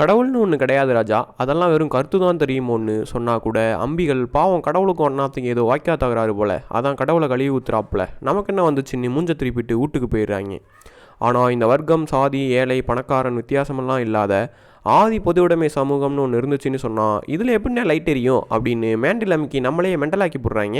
கடவுள்னு ஒன்று கிடையாது ராஜா. அதெல்லாம் வெறும் கருத்து தான் தெரியுமோன்னு சொன்னால் கூட அம்பிகள் பாவம் கடவுளுக்கும் ஒன்றாத்துக்கு ஏதோ வாய்க்கா தகராறு போல. அதான் கடவுளை கழுவி ஊத்துறாப்புல. நமக்கு என்ன வந்துச்சு? நீ மூஞ்ச திருப்பிட்டு வீட்டுக்கு போயிடுறாங்க. ஆனால் இந்த வர்க்கம் சாதி ஏழை பணக்காரன் வித்தியாசமெல்லாம் இல்லாத ஆதி பொதுவுடைமை சமூகம்னு ஒன்று இருந்துச்சுன்னு சொன்னால் இதில் எப்படின்னா லைட் எரியும் அப்படின்னு மேண்டில் அமுக்கி நம்மளே மெண்டலாக்கி போடுறாங்க?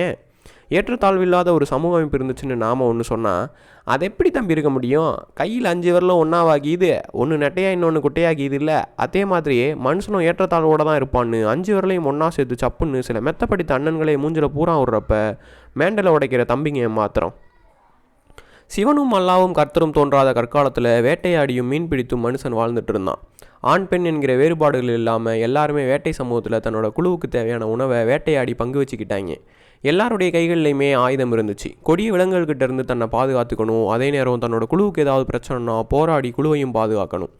ஏற்றத்தாழ்வு இல்லாத ஒரு சமூக அமைப்பு இருந்துச்சுன்னு நாம் ஒன்று சொன்னால் அது எப்படி தம்பி இருக்க முடியும்? கையில் அஞ்சு வரலும் ஒன்றாவாகிது ஒன்று நெட்டையாக இன்னொன்று குட்டையாகிது இல்லை? அதே மாதிரியே மனுஷனும் ஏற்றத்தாழ்வோடு தான் இருப்பான்னு அஞ்சு வரலையும் ஒன்றா சேர்த்து சப்புன்னு சில மெத்தப்படித்த அண்ணன்களை மூஞ்சில் பூரா விடுறப்ப மேண்டலை உடைக்கிற தம்பிங்க மாத்திரம். சிவனும் அல்லாவும் கர்த்தரும் தோன்றாத கற்காலத்தில் வேட்டையாடியும் மீன் பிடித்தும் மனுஷன் வாழ்ந்துட்டு இருந்தான். ஆண் பெண் என்கிற வேறுபாடுகள் இல்லாமல் எல்லாருமே வேட்டை சமூகத்தில் தன்னோட குழுவுக்கு தேவையான உணவை வேட்டையாடி பங்கு வச்சுக்கிட்டாங்க. எல்லாருடைய கைகள்லையுமே ஆயுதம் இருந்துச்சு. கொடிய விலங்குகள்கிட்ட இருந்து தன்னை பாதுகாத்துக்கணும். அதே நேரம் தன்னோட குழுவுக்கு ஏதாவது பிரச்சனைனா போராடி குழுவையும் பாதுகாக்கணும்.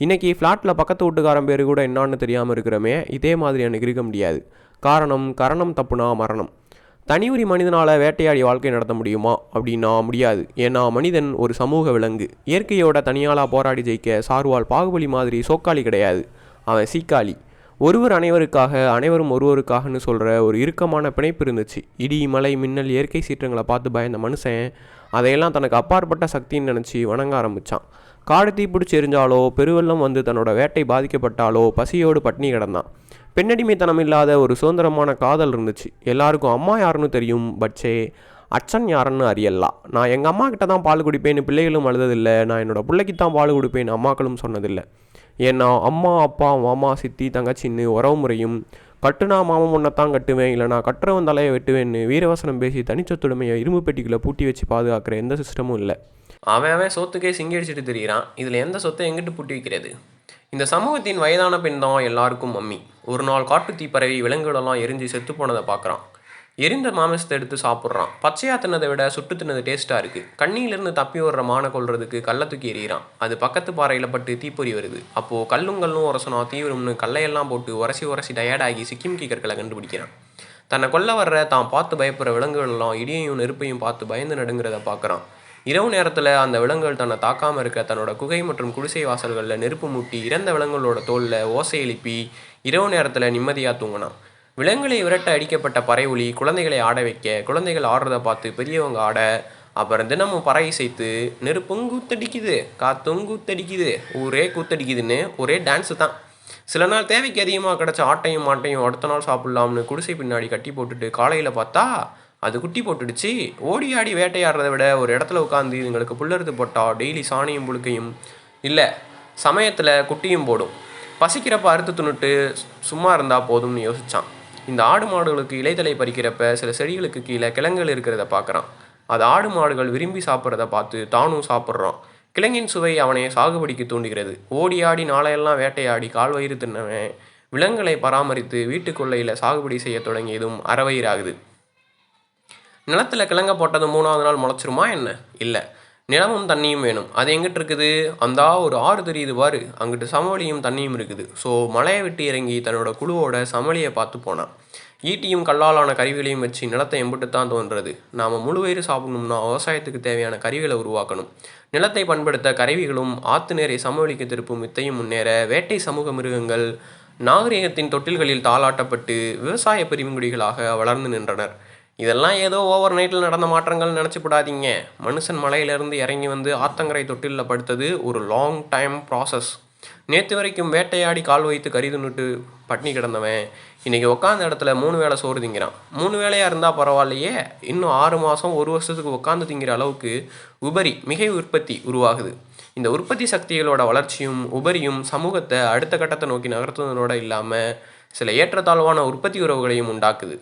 இன்றைக்கி ஃப்ளாட்டில் பக்கத்து வீட்டுக்காரன் பேர் கூட என்னான்னு தெரியாமல் இருக்கிறோமே இதே மாதிரி எனக்கு இருக்க முடியாது. காரணம் கரணம் தப்புனா மரணம். தனி ஒரு மனிதனால் வேட்டையாடி வாழ்க்கை நடத்த முடியுமா? அப்படின்னா முடியாது. ஏன்னா மனிதன் ஒரு சமூக விலங்கு. இயற்கையோட தனியாளாக போராடி ஜெயிக்க சார்வால் பாகுபலி மாதிரி சோக்காளி கிடையாது. அவன் சீக்காளி. ஒருவர் அனைவருக்காக அனைவரும் ஒருவருக்காகன்னு சொல்கிற ஒரு இறுக்கமான பிணைப்பு இருந்துச்சு. இடி மலை மின்னல் இயற்கை சீற்றங்களை பார்த்து பயந்த மனுஷன் அதையெல்லாம் தனக்கு அப்பாற்பட்ட சக்தின்னு நினச்சி வணங்க ஆரம்பித்தான் காடு தீப்பிடிச்சு பிடிச்சி எரிஞ்சாலோ பெருவெள்ளம் வந்து தன்னோட வேட்டை பாதிக்கப்பட்டாலோ பசியோடு பட்னி கிடந்தான். பெண்ணடிமைத்தனம் இல்லாத ஒரு சுதந்திரமான காதல் இருந்துச்சு. எல்லாருக்கும் அம்மா யாருன்னு தெரியும் பட்சே அச்சன் யாருன்னு அறியலாம் நான் எங்கள் அம்மா கிட்ட தான் பால் குடிப்பேன்னு பிள்ளைகளும் அழுததில்லை நான் என்னோட பிள்ளைக்கு தான் பால் குடிப்பேன்னு அம்மாக்களும் சொன்னதில்லை. ஏன்னா அம்மா அப்பா மாமா சித்தி தங்கச்சின்னு உறவு முறையும் கட்டுனா மாமன் முன்னத்தான் கட்டுவேன் இல்லைனா கட்டுறவன் தலையை வெட்டுவேன்னு வீரவசனம் பேசி தனிச்சொத்துடைமையை இரும்பு பெட்டிக்குள்ளே பூட்டி வச்சு பாதுகாக்கிற எந்த சிஸ்டமும் இல்லை. அவன் அவன் சொத்துக்கே சிங்கடிச்சிட்டு தெரியிறான். இதில் எந்த சொத்தை எங்கிட்டு பூட்டி வைக்கிறது? இந்த சமூகத்தின் வயதான பெண் தான் எல்லாருக்கும் மம்மி. ஒரு நாள் காட்டுத்தீ பரவி விலங்குகளெல்லாம் எரிஞ்சு செத்து போனதை பார்க்குறான். எரிந்த மாமிசத்தை எடுத்து சாப்பிட்றான். பச்சையாக தின்னதை விட சுட்டு தின்னது டேஸ்ட்டாக இருக்குது கண்ணியிலிருந்து தப்பி வர்ற மானை கொள்றதுக்கு கல்லை தூக்கி எறிகிறான். அது பக்கத்து பாறையில் பட்டு தீப்பொறி வருது. அப்போது கல்லும் கல்லும் தீவிரம்னு கல்லையெல்லாம் போட்டு உரசி உரசி டயர்டாகி சிக்கிம் கற்களை கண்டுபிடிக்கிறான். தன்னை கொல்ல வர்ற தான் பார்த்து பயப்படுற விலங்குகளெல்லாம் இடியையும் நெருப்பையும் பார்த்து பயந்து நடுங்கிறத பார்க்குறான். இரவு நேரத்தில் அந்த விலங்குகள் தன்னை தாக்காமல் இருக்க தன்னோட குகை மற்றும் குடிசை வாசல்களில் நெருப்பு மூட்டி இறந்த விலங்குகளோட தோலில் ஓசை எழுப்பி இரவு நேரத்தில் நிம்மதியாக தூங்கினான். விலங்குகளை விரட்ட அடிக்கப்பட்ட பறை ஒலி குழந்தைகளை ஆட வைக்க குழந்தைகள் ஆடுறதை பார்த்து பெரியவங்க ஆட அப்புறம் தினமும் பறை இசைத்து நெருப்பும் கூத்தடிக்குது காத்தும் கூத்தடிக்குது ஊரே கூத்தடிக்குதுன்னு ஒரே டான்ஸு தான். சில நாள் தேவைக்கு அதிகமாக கிடச்ச ஆட்டையும் மாட்டையும் அடுத்த நாள் சாப்பிட்லாம்னு குடிசை பின்னாடி கட்டி போட்டுட்டு காலையில் பார்த்தா அது குட்டி போட்டுடுச்சு. ஓடி ஆடி வேட்டையாடுறதை விட ஒரு இடத்துல உட்காந்து இதுங்களுக்கு புல்லறுத்து போட்டால் டெய்லி சாணியும் புழுக்கையும் இல்லை சமயத்தில் குட்டியும் போடும். பசிக்கிறப்ப அறுத்து துணுட்டு சும்மா இருந்தால் போதும்னு யோசித்தான் இந்த ஆடு மாடுகளுக்கு இலைதலை பறிக்கிறப்ப சில செடிகளுக்கு கீழே கிழங்குகள் இருக்கிறத பார்க்குறான். அது ஆடு மாடுகள் விரும்பி சாப்பிட்றத பார்த்து தானும் சாப்பிட்றான். கிழங்கின் சுவை அவனை சாகுபடிக்கு தூண்டுகிறது. ஓடி ஆடி நாளையெல்லாம் வேட்டையாடி கால்வயிறு தின்னவன் விலங்குகளை பராமரித்து வீட்டுக்கொள்ளையில் சாகுபடி செய்ய தொடங்கியதும் அறவயிறாகுது. நிலத்தில் கிழங்க போட்டது மூணாவது நாள் முளைச்சிருமா என்ன? இல்லை. நிலமும் தண்ணியும் வேணும். அது எங்கிட்டு இருக்குது? அந்த ஒரு ஆறு தெரியுது பாரு. அங்கிட்டு சமவெளியும் தண்ணியும் இருக்குது. ஸோ மலையை விட்டு இறங்கி தன்னோட குழுவோட சமவெளியை பார்த்து போனான். ஈட்டியும் கல்லாலான கருவிகளையும் வச்சு நிலத்தை எம்பிட்டு தான் தோன்றது. நாம் முழு வயிறு சாப்பிடணும்னா விவசாயத்துக்கு தேவையான கருவிகளை உருவாக்கணும். நிலத்தை பண்படுத்த கருவிகளும் ஆத்து நேரை சமவெளிக்கு திருப்பும் வித்தையும் முன்னேற வேட்டை சமூக மிருகங்கள் நாகரிகத்தின் தொட்டில்களில் தாளாட்டப்பட்டு விவசாய பெருங்குடிகளாக வளர்ந்து நின்றனர். இதெல்லாம் ஏதோ ஓவர் நைட்டில் நடந்த மாற்றங்கள் நினச்சிப்படாதீங்க. மனுஷன் மலையிலேருந்து இறங்கி வந்து ஆத்தங்கரை தொட்டிலில் படுத்தது ஒரு லாங் டைம் ப்ராசஸ் நேற்று வரைக்கும் வேட்டையாடி கால் வைத்து கரிதுன்னுட்டு பட்னி கிடந்தவன். இன்றைக்கி உட்காந்த இடத்துல மூணு வேளை சோறு திங்கிறான். மூணு வேளையாக இருந்தால் பரவாயில்லையே. இன்னும் ஆறு மாதம் ஒரு வருஷத்துக்கு உட்காந்து திங்கிற அளவுக்கு உபரி மிகை உற்பத்தி உருவாகுது. இந்த உற்பத்தி சக்திகளோட வளர்ச்சியும் உபரியும் சமூகத்தை அடுத்த கட்டத்தை நோக்கி நகர்த்துவதோட இல்லாமல் சில ஏற்றத்தாழ்வான உற்பத்தி உறவுகளையும் உண்டாக்குது.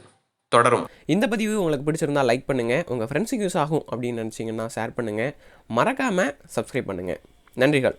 தொடரும். இந்த பதிவு உங்களுக்கு பிடிச்சிருந்தா லைக் பண்ணுங்கள் உங்கள் ஃப்ரெண்ட்ஸுக்கு யூஸ் ஆகும் அப்படின்னு நினச்சிங்கன்னா ஷேர் பண்ணுங்கள் மறக்காமல் சப்ஸ்கிரைப் பண்ணுங்கள் நன்றிகள்.